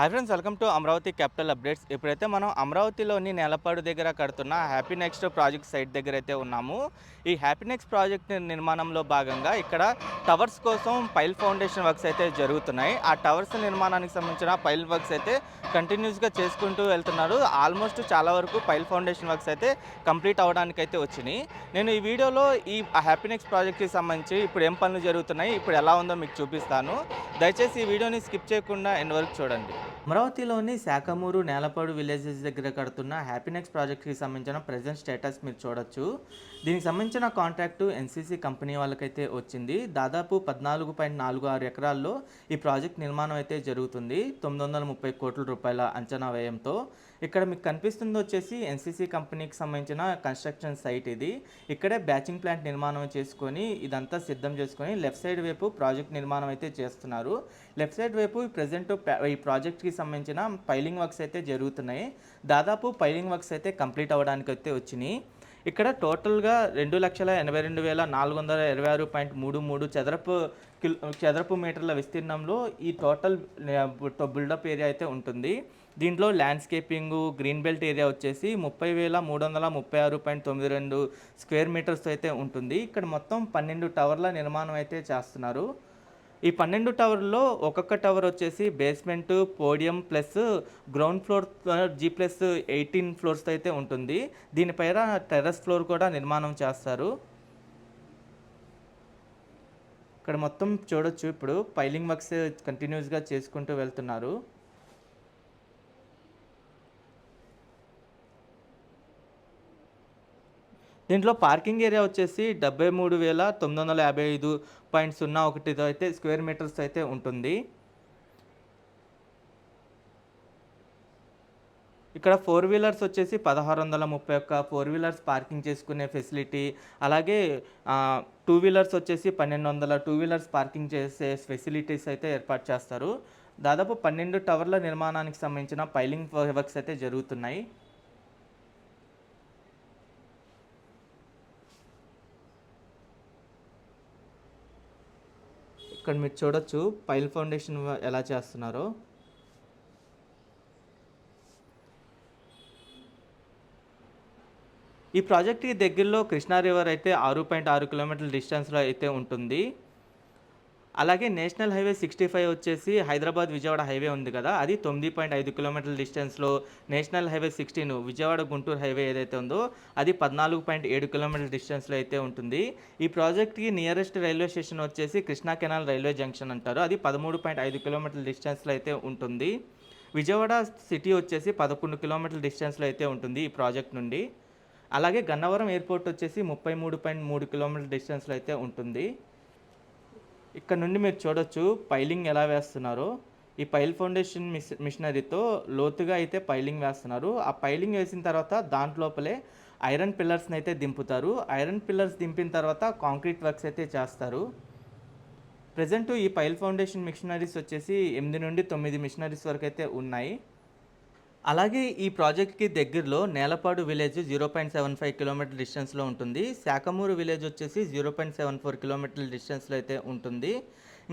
Hi friends welcome to Amaravati capital updates. ఇప్పుడైతే మనం అమరావతిలోని నేలపాడు దగ్గర కడుతున్న హ్యాపీ నెక్స్ట్ ప్రాజెక్ట్ సైట్ దగ్గర అయితే ఉన్నాము. ఈ హ్యాపీ నెక్స్ట్ ప్రాజెక్ట్ నిర్మాణంలో భాగంగా ఇక్కడ టవర్స్ కోసం పైల్ ఫౌండేషన్ వర్క్స్ అయితే జరుగుతున్నాయి. ఆ టవర్స్ నిర్మాణానికి సంబంధించిన పైల్ వర్క్స్ అయితే కంటిన్యూస్‌గా చేసుకుంటూ వెళ్తున్నారు. ఆల్మోస్ట్ చాలా వరకు పైల్ ఫౌండేషన్ వర్క్స్ అయితే కంప్లీట్ అవ్వడానికి అయితే వచ్చినాయి. నేను ఈ వీడియోలో ఈ హ్యాపీ నెక్స్ట్ ప్రాజెక్ట్‌కి సంబంధించి ఇప్పుడు ఏం పనులు జరుగుతున్నాయి, ఇప్పుడు ఎలా ఉందో మీకు చూపిస్తాను. దయచేసి ఈ వీడియోని స్కిప్ చేయకుండా ఎండ్ వరకు చూడండి. అమరావతిలోని శాఖమూరు నేలపాడు విలేజెస్ దగ్గర కడుతున్న హ్యాపీనెక్స్ ప్రాజెక్ట్కి సంబంధించిన ప్రజెంట్ స్టేటస్ మీరు చూడొచ్చు. దీనికి సంబంధించిన కాంట్రాక్టు ఎన్సీసీ కంపెనీ వాళ్ళకైతే వచ్చింది. దాదాపు పద్నాలుగు పాయింట్ నాలుగు ఆరు ఎకరాల్లో ఈ ప్రాజెక్ట్ నిర్మాణం అయితే జరుగుతుంది. తొమ్మిది వందల ముప్పై కోట్ల రూపాయల అంచనా వ్యయంతో. ఇక్కడ మీకు కనిపిస్తుంది వచ్చేసి ఎన్సీసీ కంపెనీకి సంబంధించిన కన్స్ట్రక్షన్ సైట్ ఇది. ఇక్కడే బ్యాచింగ్ ప్లాంట్ నిర్మాణం చేసుకొని ఇదంతా సిద్ధం చేసుకొని లెఫ్ట్ సైడ్ వైపు ప్రాజెక్ట్ నిర్మాణం అయితే చేస్తున్నారు. లెఫ్ట్ సైడ్ వైపు ప్రజెంట్ ఈ ప్రాజెక్ట్కి సంబంధించిన పైలింగ్ వర్క్స్ అయితే జరుగుతున్నాయి. దాదాపు పైలింగ్ వర్క్స్ అయితే కంప్లీట్ అవ్వడానికి అయితే వచ్చినాయి. ఇక్కడ టోటల్గా రెండు లక్షల ఎనభై రెండు వేల నాలుగు వందల ఇరవై ఆరు పాయింట్ మూడు మూడు చదరపు కిలో చదరపు మీటర్ల విస్తీర్ణంలో ఈ టోటల్ బిల్డప్ ఏరియా అయితే ఉంటుంది. దీంట్లో ల్యాండ్స్కేపింగ్ గ్రీన్ బెల్ట్ ఏరియా వచ్చేసి ముప్పై వేల మూడు వందల ముప్పై ఆరు పాయింట్ తొమ్మిది రెండు స్క్వేర్ మీటర్స్ అయితే ఉంటుంది. ఇక్కడ మొత్తం పన్నెండు టవర్ల నిర్మాణం అయితే చేస్తున్నారు. ఈ పన్నెండు టవర్లో ఒక్కొక్క టవర్ వచ్చేసి basement podium plus ground floor G plus eighteen floors అయితే ఉంటుంది. దీనిపైన టెర్రస్ ఫ్లోర్ కూడా నిర్మాణం చేస్తారు. ఇక్కడ మొత్తం చూడొచ్చు. ఇప్పుడు పైలింగ్ వర్క్స్ కంటిన్యూస్గా చేసుకుంటూ వెళ్తున్నారు. దీంట్లో పార్కింగ్ ఏరియా వచ్చేసి డెబ్బై మూడు వేల తొమ్మిది వందల యాభై ఐదు పాయింట్ సున్నా ఒకటితో అయితే స్క్వేర్ మీటర్స్ అయితే ఉంటుంది. ఇక్కడ ఫోర్ వీలర్స్ వచ్చేసి పదహారు వందల ముప్పై ఒక్క ఫోర్ వీలర్స్ పార్కింగ్ చేసుకునే ఫెసిలిటీ అలాగే టూ వీలర్స్ వచ్చేసి పన్నెండు వందల టూ వీలర్స్ పార్కింగ్ చేసే ఫెసిలిటీస్ అయితే ఏర్పాటు చేస్తారు. దాదాపు పన్నెండు టవర్ల నిర్మాణానికి సంబంధించిన పైలింగ్ వర్క్స్ అయితే జరుగుతున్నాయి. ఇక్కడ మీరు చూడొచ్చు పైల్ ఫౌండేషన్ ఎలా చేస్తున్నారో. ఈ ప్రాజెక్ట్కి దగ్గరలో కృష్ణా రివర్ అయితే ఆరు పాయింట్ ఆరు కిలోమీటర్ల డిస్టెన్స్లో అయితే ఉంటుంది. అలాగే నేషనల్ హైవే సిక్స్టీ ఫైవ్ వచ్చేసి హైదరాబాద్ విజయవాడ హైవే ఉంది కదా. అది తొమ్మిది పాయింట్ ఐదు కిలోమీటర్ల డిస్టెన్స్లో national highway sixteen Vijayawada Guntur highway ఏదైతే ఉందో అది పద్నాలుగు పాయింట్ ఏడు కిలోమీటర్ల డిస్టెన్స్లో అయితే ఉంటుంది. ఈ ప్రాజెక్ట్కి నియరెస్ట్ రైల్వే స్టేషన్ వచ్చేసి కృష్ణా కెనాల్ రైల్వే జంక్షన్ అంటారు. అది పదమూడు పాయింట్ ఐదు కిలోమీటర్ల డిస్టెన్స్లో అయితే ఉంటుంది. విజయవాడ సిటీ వచ్చేసి పదకొండు కిలోమీటర్ల డిస్టెన్స్లో అయితే ఉంటుంది ఈ ప్రాజెక్ట్ నుండి. అలాగే గన్నవరం ఎయిర్పోర్ట్ వచ్చేసి ముప్పై మూడు పాయింట్ మూడు కిలోమీటర్ల డిస్టెన్స్లో అయితే ఉంటుంది. ఇక్కడ నుండి మీరు చూడొచ్చు పైలింగ్ ఎలా వేస్తున్నారో. ఈ పైల్ ఫౌండేషన్ మిస్ మిషనరీతో లోతుగా అయితే పైలింగ్ వేస్తున్నారు. ఆ పైలింగ్ వేసిన తర్వాత దాంట్లోపలే ఐరన్ పిల్లర్స్ని అయితే దింపుతారు. ఐరన్ పిల్లర్స్ దింపిన తర్వాత కాంక్రీట్ వర్క్స్ అయితే చేస్తారు. ప్రజెంట్ ఈ పైల్ ఫౌండేషన్ మిషనరీస్ వచ్చేసి ఎనిమిది నుండి తొమ్మిది మిషనరీస్ వరకు అయితే ఉన్నాయి. అలాగే ఈ ప్రాజెక్ట్కి దగ్గరలో Nelapadu village zero point seven five kilometre డిస్టెన్స్లో ఉంటుంది. శాఖమూరు విలేజ్ వచ్చేసి జీరో పాయింట్ సెవెన్ ఫోర్ కిలోమీటర్ల డిస్టెన్స్లో అయితే ఉంటుంది.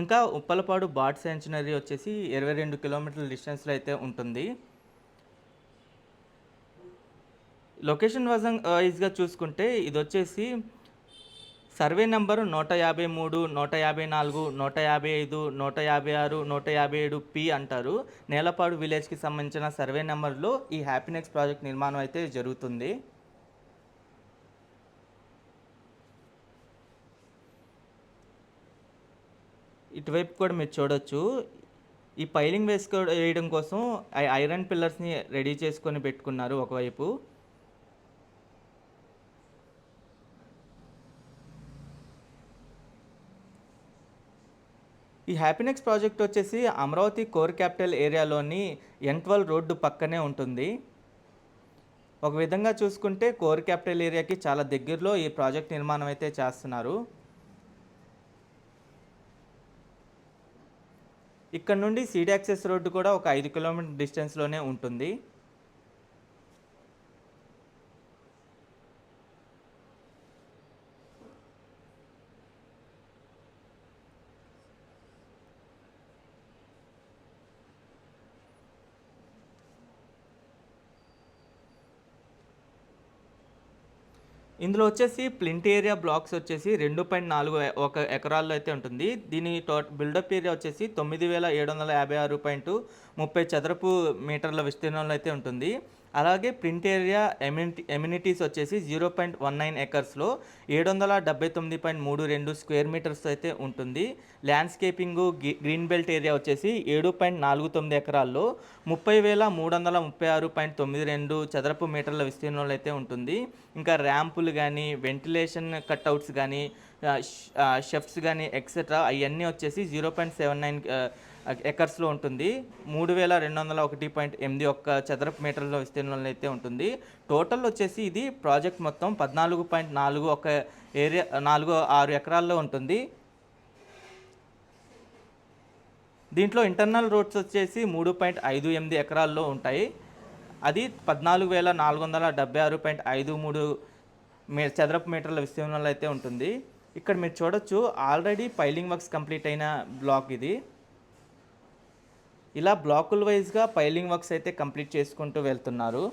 ఇంకా ఉప్పలపాడు బాట్ సెంచునరీ వచ్చేసి ఇరవై రెండు కిలోమీటర్ల డిస్టెన్స్లో అయితే ఉంటుంది. లొకేషన్ వైజ్గా చూసుకుంటే ఇది వచ్చేసి సర్వే నెంబరు నూట యాభై మూడు నూట యాభై నాలుగు నూట యాభై ఐదు నూట యాభై ఆరు నూట యాభై ఏడు పి అంటారు. నేలపాడు విలేజ్కి సంబంధించిన సర్వే నెంబర్లో ఈ హ్యాపీనెక్స్ ప్రాజెక్ట్ నిర్మాణం అయితే జరుగుతుంది. ఇటువైపు కూడా మీరు చూడొచ్చు. ఈ పైలింగ్ వేసుకో వేయడం కోసం ఐరన్ పిల్లర్స్ని రెడీ చేసుకొని పెట్టుకున్నారు ఒకవైపు. ఈ హ్యాపీనెక్స్ ప్రాజెక్ట్ వచ్చేసి అమరావతి కోర్ క్యాపిటల్ ఏరియాలోని ఎన్ట్వల్ రోడ్డు పక్కనే ఉంటుంది. ఒక విధంగా చూసుకుంటే కోర్ క్యాపిటల్ ఏరియాకి చాలా దగ్గరలో ఈ ప్రాజెక్ట్ నిర్మాణం అయితే చేస్తున్నారు. ఇక్కడ నుండి సీడ్ యాక్సెస్ రోడ్డు కూడా ఒక ఐదు కిలోమీటర్ డిస్టెన్స్లోనే ఉంటుంది. ఇందులో వచ్చేసి ప్లింట్ ఏరియా బ్లాక్స్ వచ్చేసి రెండు పాయింట్ నాలుగు ఒక ఎకరాల్లో అయితే ఉంటుంది. దీని టోట బిల్డప్ ఏరియా వచ్చేసి తొమ్మిది వేల ఏడు వందల యాభై ఆరు పాయింట్ ముప్పై చదరపు మీటర్ల విస్తీర్ణంలో అయితే ఉంటుంది. అలాగే ప్రింట్ ఏరియా ఎమ్యూనిటీ ఎమ్యూనిటీస్ వచ్చేసి జీరో పాయింట్ వన్ నైన్ ఎకర్స్లో ఏడు వందల డెబ్బై తొమ్మిది పాయింట్ మూడు రెండు స్క్వేర్ మీటర్స్ అయితే ఉంటుంది. ల్యాండ్స్కేపింగ్ గ్రీన్ బెల్ట్ ఏరియా వచ్చేసి ఏడు పాయింట్ నాలుగు తొమ్మిది ఎకరాల్లో ముప్పై వేల మూడు వందల ముప్పై ఆరు పాయింట్ తొమ్మిది రెండు చదరపు మీటర్ల విస్తీర్ణంలో అయితే ఉంటుంది. ఇంకా ర్యాంపులు కానీ వెంటిలేషన్ కట్అవుట్స్ కానీ షెఫ్ట్స్ కానీ ఎక్సెట్రా అవన్నీ వచ్చేసి జీరో పాయింట్ సెవెన్ నైన్ ఎకర్స్లో ఉంటుంది. మూడు వేల రెండు వందల ఒకటి పాయింట్ ఎనిమిది ఒక్క చదరపు మీటర్ల విస్తీర్ణంలో అయితే ఉంటుంది. టోటల్ వచ్చేసి ఇది ప్రాజెక్ట్ మొత్తం పద్నాలుగు పాయింట్ నాలుగు ఒక ఏరియా నాలుగు ఆరు ఎకరాల్లో ఉంటుంది. దీంట్లో ఇంటర్నల్ రోడ్స్ వచ్చేసి మూడు పాయింట్ ఐదు ఎనిమిది ఎకరాల్లో ఉంటాయి. అది పద్నాలుగు వేల నాలుగు వందల డెబ్బై ఆరు పాయింట్ ఐదు మూడు మీ చదరపు మీటర్ల విస్తీర్ణంలో అయితే ఉంటుంది. ఇక్కడ మీరు చూడొచ్చు ఆల్రెడీ పైలింగ్ వర్క్స్ కంప్లీట్ అయిన బ్లాక్ ఇది. ఇలా బ్లాకుల వైజ్గా పైలింగ్ వర్క్స్ అయితే కంప్లీట్ చేసుకుంటూ వెళ్తున్నారు.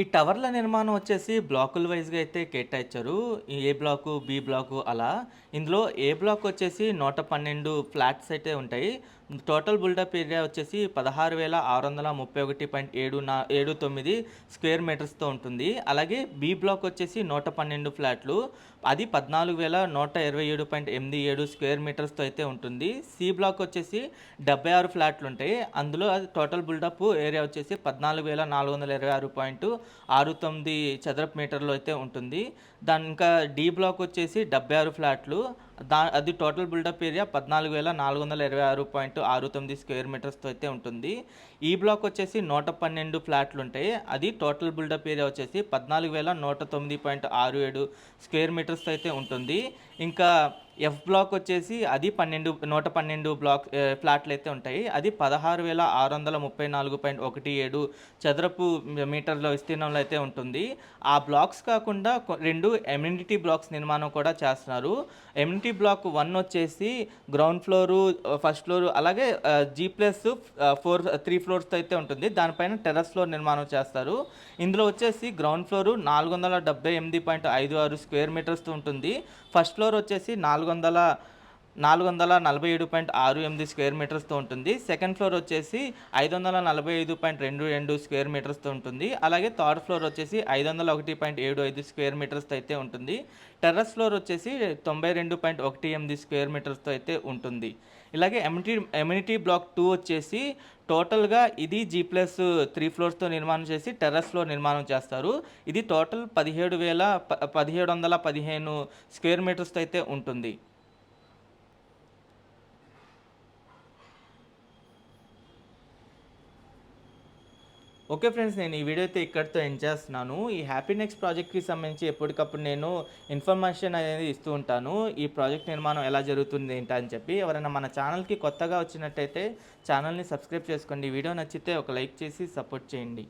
ఈ టవర్ల నిర్మాణం వచ్చేసి బ్లాకుల వైజ్గా అయితే కేటాయించారు. ఏ బ్లాకు బి బ్లాకు అలా. ఇందులో ఏ బ్లాక్ వచ్చేసి నూట పన్నెండు ఫ్లాట్స్ అయితే ఉంటాయి. టోటల్ బిల్డప్ ఏరియా వచ్చేసి పదహారు వేల ఆరు వందల ముప్పై ఒకటి పాయింట్ ఏడు నా ఏడు తొమ్మిది స్క్వేర్ మీటర్స్తో ఉంటుంది. అలాగే బి బ్లాక్ వచ్చేసి నూట పన్నెండు ఫ్లాట్లు. అది పద్నాలుగు వేల నూట ఇరవై ఏడు పాయింట్ ఎనిమిది ఏడు స్క్వేర్ మీటర్స్తో అయితే ఉంటుంది. సి బ్లాక్ వచ్చేసి డెబ్బై ఆరు ఫ్లాట్లు ఉంటాయి అందులో అది టోటల్ బిల్డప్ ఏరియా వచ్చేసి పద్నాలుగు వేల నాలుగు వందల ఇరవై ఆరు పాయింట్ ఆరు తొమ్మిది చదరపు మీటర్లు అయితే ఉంటుంది. దాని ఇంకా డి బ్లాక్ వచ్చేసి డెబ్బై ఆరు ఫ్లాట్లు. దా అది టోటల్ బిల్డప్ ఏరియా పద్నాలుగు వేల నాలుగు వందల ఇరవై ఆరు పాయింట్ ఆరు తొమ్మిది స్క్వేర్ మీటర్స్తో అయితే ఉంటుంది. ఈ బ్లాక్ వచ్చేసి నూట పన్నెండు ఫ్లాట్లు ఉంటాయి అది టోటల్ బిల్డప్ ఏరియా వచ్చేసి పద్నాలుగు వేల నూట తొమ్మిది పాయింట్ ఆరు ఏడు స్క్వేర్ మీటర్స్ అయితే ఉంటుంది. ఇంకా ఎఫ్ బ్లాక్ వచ్చేసి అది పన్నెండు నూట పన్నెండు బ్లాక్ ఫ్లాట్లు అయితే ఉంటాయి. అది పదహారు వేల ఆరు వందల ముప్పై నాలుగు పాయింట్ ఒకటి ఏడు చదరపు మీటర్ల విస్తీర్ణంలో అయితే ఉంటుంది. ఆ బ్లాక్స్ కాకుండా రెండు ఎమ్యూనిటీ బ్లాక్స్ నిర్మాణం కూడా చేస్తున్నారు. ఎమ్యూనిటీ బ్లాక్ వన్ వచ్చేసి గ్రౌండ్ ఫ్లోరు ఫస్ట్ ఫ్లోరు అలాగే G plus four three floor ఫ్లోర్స్తో అయితే ఉంటుంది. దానిపైన టెర్రస్ ఫ్లోర్ నిర్మాణం చేస్తారు. ఇందులో వచ్చేసి గ్రౌండ్ ఫ్లోర్ నాలుగు వందల డెబ్బై ఎనిమిది పాయింట్ ఐదు ఆరు స్క్వేర్ మీటర్స్తో ఉంటుంది. ఫస్ట్ ఫ్లోర్ వచ్చేసి నాలుగు వందల నాలుగు వందల నలభై ఏడు పాయింట్ ఆరు ఎనిమిది స్క్వేర్ మీటర్స్తో ఉంటుంది. సెకండ్ ఫ్లోర్ వచ్చేసి ఐదు వందల నలభై ఐదు పాయింట్ రెండు రెండు స్క్వేర్ మీటర్స్తో ఉంటుంది. అలాగే థర్డ్ ఫ్లోర్ వచ్చేసి ఐదు వందల ఒకటి పాయింట్ ఏడు ఐదు స్క్వేర్ మీటర్స్తో అయితే ఉంటుంది. టెర్రస్ ఫ్లోర్ వచ్చేసి తొంభై రెండు పాయింట్ ఒకటి ఎనిమిది స్క్వేర్ మీటర్స్తో అయితే ఉంటుంది. ఇలాగే ఎమ్యూనిటీ ఎమ్యూనిటీ బ్లాక్ టూ వచ్చేసి టోటల్గా ఇది జీ ప్లస్ త్రీ ఫ్లోర్స్తో నిర్మాణం చేసి టెర్రస్ ఫ్లోర్ నిర్మాణం చేస్తారు. ఇది టోటల్ పదిహేడు వేల ప- పదిహేడు వందల పదిహేను స్క్వేర్ మీటర్స్తో అయితే ఉంటుంది. ఓకే ఫ్రెండ్స్ నేను ఈ వీడియో అయితే ఇక్కడితో ఎండ్ చేస్తున్నాను. ఈ హ్యాపీ నెక్స్ట్ ప్రాజెక్ట్కి సంబంధించి ఎప్పటికప్పుడు నేను ఇన్ఫర్మేషన్ అనేది ఇస్తూ ఉంటాను. ఈ ప్రాజెక్ట్ నిర్మాణం ఎలా జరుగుతుంది ఏంటా అని చెప్పి. ఎవరైనా మన ఛానల్కి కొత్తగా వచ్చినట్టయితే ఛానల్ని సబ్స్క్రైబ్ చేసుకోండి. వీడియో నచ్చితే ఒక లైక్ చేసి సపోర్ట్ చేయండి.